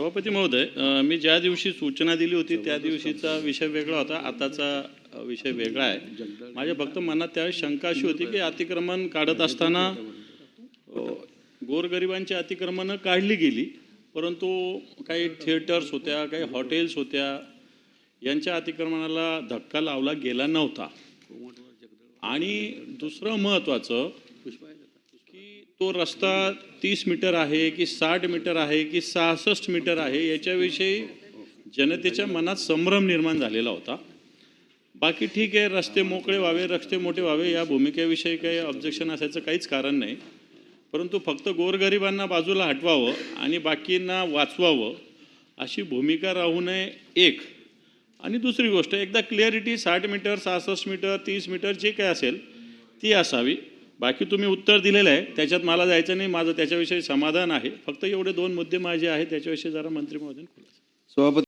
सभापती महोदय मी ज्या दिवशी सूचना दिली होती त्या दिवशीचा विषय वेगळा होता. आताचा विषय वेगळा आहे. माझ्या फक्त मनात त्यावेळेस शंका अशी होती की अतिक्रमण काढत असताना गोरगरिबांची अतिक्रमणं काढली गेली. परंतु काही थिएटर्स होत्या काही हॉटेल्स होत्या यांच्या अतिक्रमणाला धक्का लावला गेला नव्हता. आणि दुसरं महत्त्वाचं तो रस्ता तीस मीटर आहे की साठ मीटर आहे की सहासष्ट मीटर आहे याच्याविषयी जनतेच्या मनात संभ्रम निर्माण झालेला होता. बाकी ठीक आहे रस्ते मोकळे व्हावे रस्ते मोठे व्हावे या भूमिकेविषयी काही ऑब्जेक्शन असायचं काहीच कारण नाही. परंतु फक्त गोरगरिबांना बाजूला हटवावं आणि बाकींना वाचवावं अशी भूमिका राहू नये एक. आणि दुसरी गोष्ट एकदा क्लिअरिटी साठ मीटर सहासष्ट मीटर तीस मीटर जे काय असेल ती असावी. बाकी तुम्ही उत्तर दिलेलं आहे. त्याच्यात मला जायचं नाही माझं त्याच्याविषयी समाधान आहे. फक्त एवढे दोन मुद्दे माझे आहेत त्याच्याविषयी जरा मंत्री महोदय सभापती